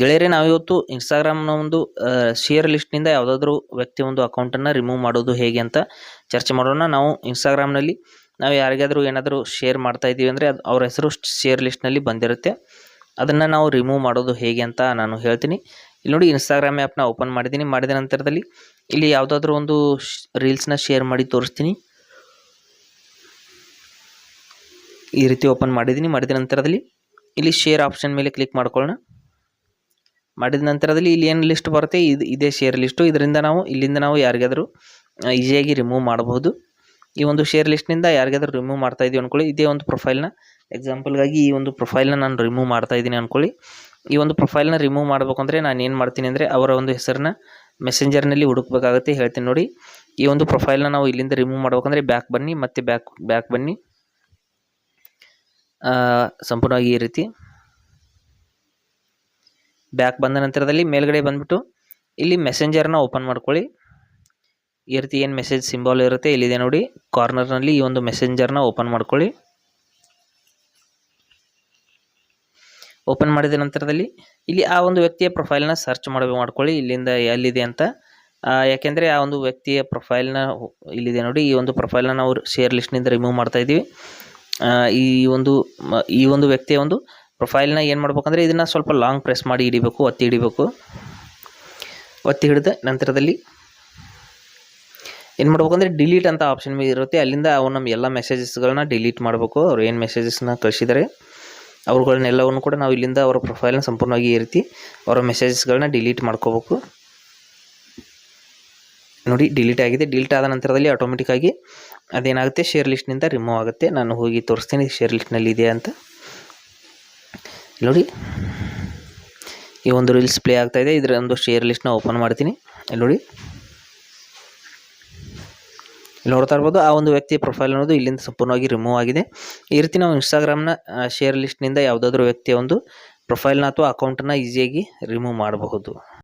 ಗೆಳೆಯರೇ, ನಾವಿವತ್ತು ಇನ್ಸ್ಟಾಗ್ರಾಮ್ನ ಒಂದು ಶೇರ್ ಲಿಸ್ಟ್ನಿಂದ ಯಾವುದಾದ್ರೂ ವ್ಯಕ್ತಿ ಒಂದು ಅಕೌಂಟನ್ನು ರಿಮೂವ್ ಮಾಡೋದು ಹೇಗೆ ಅಂತ ಚರ್ಚೆ ಮಾಡೋಣ. ನಾವು ಇನ್ಸ್ಟಾಗ್ರಾಮ್ನಲ್ಲಿ ನಾವು ಯಾರಿಗಾದರೂ ಏನಾದರೂ ಶೇರ್ ಮಾಡ್ತಾ ಇದ್ದೀವಿ ಅಂದರೆ ಅದು ಅವ್ರ ಹೆಸರು ಶೇರ್ ಲಿಸ್ಟ್ನಲ್ಲಿ ಬಂದಿರುತ್ತೆ. ಅದನ್ನು ನಾವು ರಿಮೂವ್ ಮಾಡೋದು ಹೇಗೆ ಅಂತ ನಾನು ಹೇಳ್ತೀನಿ. ಇಲ್ಲಿ ನೋಡಿ ಇನ್ಸ್ಟಾಗ್ರಾಮ್ ಆ್ಯಪ್ನ ಓಪನ್ ಮಾಡಿದ್ದೀನಿ. ಮಾಡಿದ ನಂತರದಲ್ಲಿ ಇಲ್ಲಿ ಯಾವುದಾದ್ರೂ ಒಂದು ರೀಲ್ಸ್ನ ಶೇರ್ ಮಾಡಿ ತೋರಿಸ್ತೀನಿ. ಈ ರೀತಿ ಓಪನ್ ಮಾಡಿದ್ದೀನಿ. ಮಾಡಿದ ನಂತರದಲ್ಲಿ ಇಲ್ಲಿ ಶೇರ್ ಆಪ್ಷನ್ ಮೇಲೆ ಕ್ಲಿಕ್ ಮಾಡ್ಕೊಳ್ಳೋಣ. ಮಾಡಿದ ನಂತರದಲ್ಲಿ ಇಲ್ಲಿ ಏನು ಲಿಸ್ಟ್ ಬರುತ್ತೆ? ಇದು ಇದೇ ಶೇರ್ ಲಿಸ್ಟು ಇದರಿಂದ ನಾವು, ಇಲ್ಲಿಂದ ನಾವು ಯಾರಿಗಾದರೂ ಈಸಿಯಾಗಿ ರಿಮೂವ್ ಮಾಡಬಹುದು. ಈ ಒಂದು ಶೇರ್ ಲಿಸ್ಟ್ನಿಂದ ಯಾರಿಗಾದರೂ ರಿಮೂವ್ ಮಾಡ್ತಾ ಇದೀವಿ ಅಂದ್ಕೊಳ್ಳಿ ಇದೇ ಒಂದು ಪ್ರೊಫೈಲ್ನ ಎಕ್ಸಾಂಪಲ್ಗಾಗಿ ಈ ಒಂದು ಪ್ರೊಫೈಲ್ನ ನಾನು ರಿಮೂವ್ ಮಾಡ್ತಾ ಇದ್ದೀನಿ ಅಂದ್ಕೊಳ್ಳಿ ಈ ಒಂದು ಪ್ರೊಫೈಲ್ನ ರಿಮೂವ್ ಮಾಡಬೇಕಂದ್ರೆ ನಾನು ಏನು ಮಾಡ್ತೀನಿ ಅಂದರೆ ಅವರ ಒಂದು ಹೆಸರನ್ನ ಮೆಸೆಂಜರ್ನಲ್ಲಿ ಹುಡುಕಬೇಕಾಗುತ್ತೆ. ಹೇಳ್ತೀನಿ ನೋಡಿ. ಈ ಒಂದು ಪ್ರೊಫೈಲ್ನ ನಾವು ಇಲ್ಲಿಂದ ರಿಮೂವ್ ಮಾಡ್ಬೇಕಂದ್ರೆ ಬ್ಯಾಕ್ ಬನ್ನಿ, ಮತ್ತೆ ಬ್ಯಾಕ್ ಬ್ಯಾಕ್ ಬನ್ನಿ. ಸಂಪೂರ್ಣವಾಗಿ ಈ ರೀತಿ. ಬ್ಯಾಕ್ ಬಂದ ನಂತರದಲ್ಲಿ ಮೇಲ್ಗಡೆ ಬಂದ್ಬಿಟ್ಟು ಇಲ್ಲಿ ಮೆಸೆಂಜರ್ನ ಓಪನ್ ಮಾಡ್ಕೊಳ್ಳಿ. ಈ ರೀತಿ ಏನು ಮೆಸೇಜ್ ಸಿಂಬಾಲ್ ಇರುತ್ತೆ ಇಲ್ಲಿದೆ ನೋಡಿ. ಕಾರ್ನರ್ನಲ್ಲಿ ಈ ಒಂದು ಮೆಸೆಂಜರ್ನ ಓಪನ್ ಮಾಡ್ಕೊಳ್ಳಿ. ಓಪನ್ ಮಾಡಿದ ನಂತರದಲ್ಲಿ ಇಲ್ಲಿ ಆ ಒಂದು ವ್ಯಕ್ತಿಯ ಪ್ರೊಫೈಲ್ನ ಸರ್ಚ್ ಮಾಡಿ, ಮಾಡ್ಕೊಳ್ಳಿ. ಇಲ್ಲಿಂದ ಎಲ್ಲಿದೆ ಅಂತ. ಯಾಕೆಂದರೆ ಆ ಒಂದು ವ್ಯಕ್ತಿಯ ಪ್ರೊಫೈಲ್ನ ಇಲ್ಲಿದೆ ನೋಡಿ. ಈ ಒಂದು ಪ್ರೊಫೈಲ್ನ ನಾವು ಶೇರ್ ಲಿಸ್ಟ್ನಿಂದ ರಿಮೂವ್ ಮಾಡ್ತಾ ಇದ್ದೀವಿ. ಈ ಒಂದು ಈ ಒಂದು ವ್ಯಕ್ತಿಯ ಒಂದು ಪ್ರೊಫೈಲ್ನ ಏನು ಮಾಡ್ಬೇಕಂದ್ರೆ ಇದನ್ನು ಸ್ವಲ್ಪ ಲಾಂಗ್ ಪ್ರೆಸ್ ಮಾಡಿ ಹಿಡಿಬೇಕು, ಒತ್ತಿ ಹಿಡಿಬೇಕು. ಒತ್ತಿ ಹಿಡಿದ ನಂತರದಲ್ಲಿ ಏನು ಮಾಡ್ಬೇಕಂದ್ರೆ ಡಿಲೀಟ್ ಅಂತ ಆಪ್ಷನ್ ಇರುತ್ತೆ. ಅಲ್ಲಿಂದ ಅವು ನಮ್ಮ ಎಲ್ಲ ಮೆಸೇಜಸ್ಗಳನ್ನ ಡಿಲೀಟ್ ಮಾಡಬೇಕು. ಅವ್ರು ಏನು ಮೆಸೇಜಸ್ನ ಕಳಿಸಿದರೆ ಅವ್ರುಗಳನ್ನೆಲ್ಲವನ್ನು ಕೂಡ ನಾವು ಇಲ್ಲಿಂದ ಅವರ ಪ್ರೊಫೈಲ್ನ ಸಂಪೂರ್ಣವಾಗಿ ಈ ರೀತಿ ಅವರ ಮೆಸೇಜಸ್ಗಳನ್ನ ಡಿಲೀಟ್ ಮಾಡ್ಕೋಬೇಕು. ನೋಡಿ, ಡಿಲೀಟ್ ಆಗಿದೆ. ಡಿಲೀಟ್ ಆದ ನಂತರದಲ್ಲಿ ಆಟೋಮೆಟಿಕ್ಕಾಗಿ ಅದೇನಾಗುತ್ತೆ? ಶೇರ್ ಲಿಸ್ಟ್ನಿಂದ ರಿಮೂವ್ ಆಗುತ್ತೆ. ನಾನು ಹೋಗಿ ತೋರಿಸ್ತೀನಿ, ಶೇರ್ ಲಿಸ್ಟ್ನಲ್ಲಿ ಇದೆ ಅಂತ. ನೋಡಿ. ಈ ಒಂದು ರೀಲ್ಸ್ ಪ್ಲೇ ಆಗ್ತಾ ಇದೆ. ಇದರ ಒಂದು ಶೇರ್ ಲಿಸ್ಟ್ನ ಓಪನ್ ಮಾಡ್ತೀನಿ. ಇಲ್ಲಿ ನೋಡಿ. ನೋಡ್ತಾ ಇರ್ಬೋದು, ಆ ಒಂದು ವ್ಯಕ್ತಿಯ ಪ್ರೊಫೈಲ್ ಅನ್ನೋದು ಇಲ್ಲಿಂದ ಸಂಪೂರ್ಣವಾಗಿ ರಿಮೂವ್ ಆಗಿದೆ. ಈ ರೀತಿ ನಾವು ಇನ್ಸ್ಟಾಗ್ರಾಮ್ನ ಶೇರ್ ಲಿಸ್ಟ್ನಿಂದ ಯಾವುದಾದ್ರೂ ವ್ಯಕ್ತಿಯ ಒಂದು ಪ್ರೊಫೈಲ್ನ ಅಥವಾ ಅಕೌಂಟನ್ನು ಈಸಿಯಾಗಿ ರಿಮೂವ್ ಮಾಡಬಹುದು.